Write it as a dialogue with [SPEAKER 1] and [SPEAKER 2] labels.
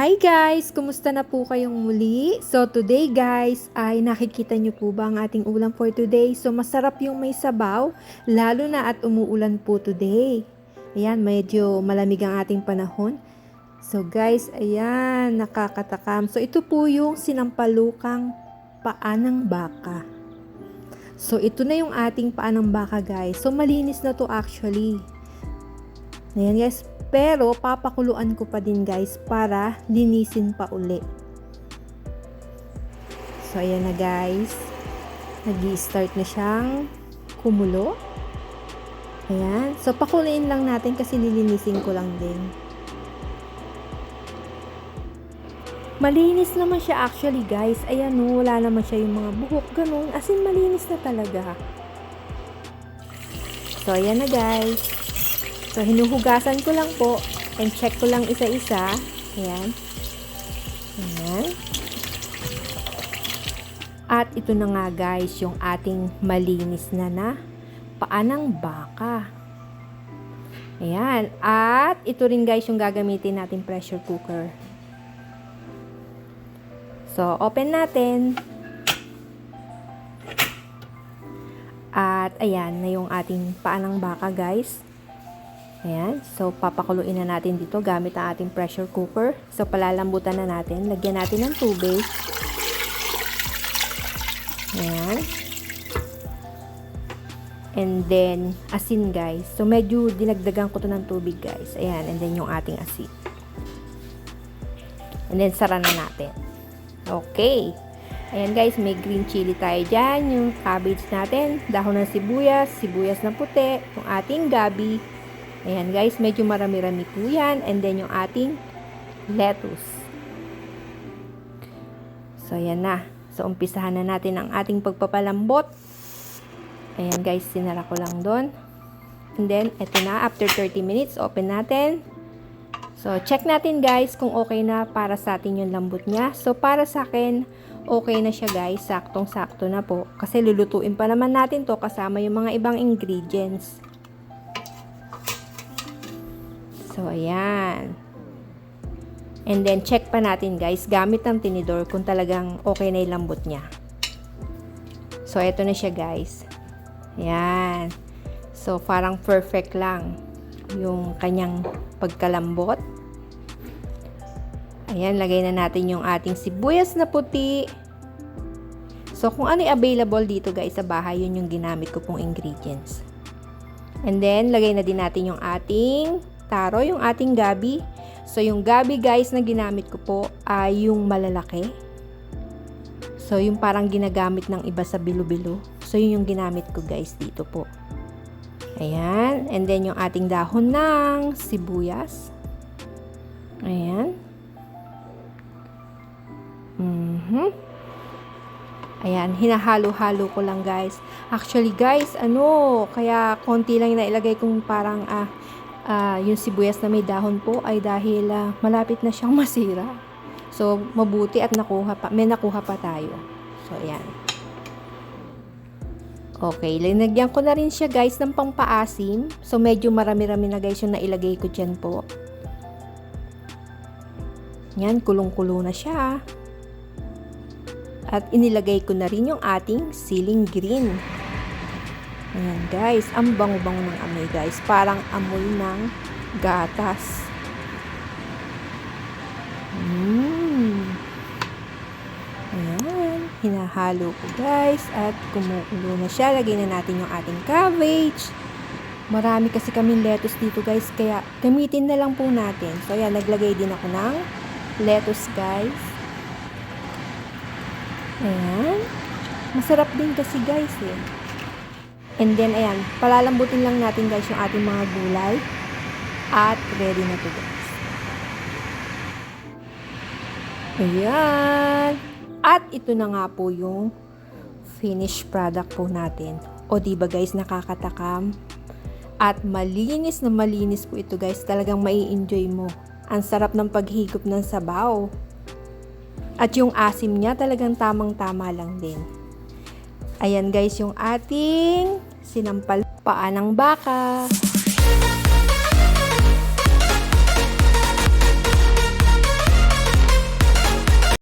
[SPEAKER 1] Hi guys! Kumusta na po kayong muli? So today guys, ay nakikita niyo po ba ang ating ulam for today? So masarap yung may sabaw, lalo na at umuulan po today. Ayan, medyo malamig ang ating panahon. So guys, ayan, nakakatakam. So ito po yung sinampalukang paa ng baka. So ito na yung ating paa ng baka guys. So malinis na to actually. Ayan guys, pero papakuluan ko pa din guys para linisin pa uli. So ayan na guys. nag start na siyang kumulo. Ayan. So pakuluin lang natin kasi lilinisin ko lang din. Malinis naman siya actually guys. Ayan o, wala naman siya yung mga buhok ganun. As in malinis na talaga. So ayan na guys. So, hinuhugasan ko lang po and check ko lang isa-isa. Ayan. Ayan. At ito na nga guys, yung ating malinis na na paa ng baka. Ayan. At ito rin guys yung gagamitin natin pressure cooker. So, open natin. At ayan na yung ating paa ng baka guys. Ayan. So, papakuluin na natin dito gamit ang ating pressure cooker. So, palalambutan na natin. Lagyan natin ng tubig. Ayan. And then, asin guys. So, medyo dinagdagan ko to ng tubig guys. Ayan. And then, yung ating asin. And then, sara na natin. Okay. Ayan guys, may green chili tayo dyan. Yung cabbage natin. Dahon ng sibuyas. Sibuyas na puti. Yung ating gabi. Ayan guys, medyo marami-rami po yan. And then yung ating lettuce. So ayan na. So umpisahan na natin ang ating pagpapalambot. Ayan guys, sinara ko lang doon. And then, eto na. After 30 minutes, open natin. So, check natin guys kung okay na para sa atin yung lambot niya. So, para sa akin, okay na siya guys. Saktong-sakto na po. Kasi lulutuin pa naman natin to kasama yung mga ibang ingredients. So, ayan. And then, check pa natin guys, gamit ng tinidor kung talagang okay na yung lambot niya. So, eto na siya guys. Ayan. So, parang perfect lang yung kanyang pagkalambot. Ayan, lagay na natin yung ating sibuyas na puti. So, kung ano available dito guys sa bahay, yun yung ginamit ko pong ingredients. And then, lagay na din natin yung ating taro, yung ating gabi. So, yung gabi guys na ginamit ko po ay yung malalaki. So, yung parang ginagamit ng iba sa bilo-bilo. So, yun yung ginamit ko guys dito po. Ayan. And then, yung ating dahon ng sibuyas. Ayan. Mhm. Ayan, hinahalo-halo ko lang guys. Actually guys, ano, kaya konti lang nailagay kong parang ah, ah, yung sibuyas na may dahon po ay dahil ah, malapit na siyang masira. So, mabuti at nakuha pa, may nakuha pa tayo. So, ayan. Okay, linagyan ko na rin siya guys ng pampaasim. So, medyo marami-rami na guys yung nailagay ko dyan po. Yan, kulong-kulo na siya. At inilagay ko na rin yung ating ceiling green. Ayan guys, ang bango-bango ng amoy guys. Parang amoy ng gatas. Mmm. Ayan, hinahalo ko guys. At kumukulo na siya. Lagay na natin yung ating cabbage. Marami kasi kaming lettuce dito guys. Kaya gamitin na lang po natin. So ayan, naglagay din ako ng lettuce guys. Ayan. Masarap din kasi guys eh. And then ayan, palalambutin lang natin guys yung ating mga gulay. At ready na to guys. Ayan. At ito na nga po yung finished product po natin. O di ba guys, nakakatakam. At malinis na malinis po ito guys. Talagang mai-enjoy mo. Ang sarap ng paghigop ng sabaw. At yung asim niya talagang tamang-tama lang din. Ayan guys yung ating sinampal paa ng baka.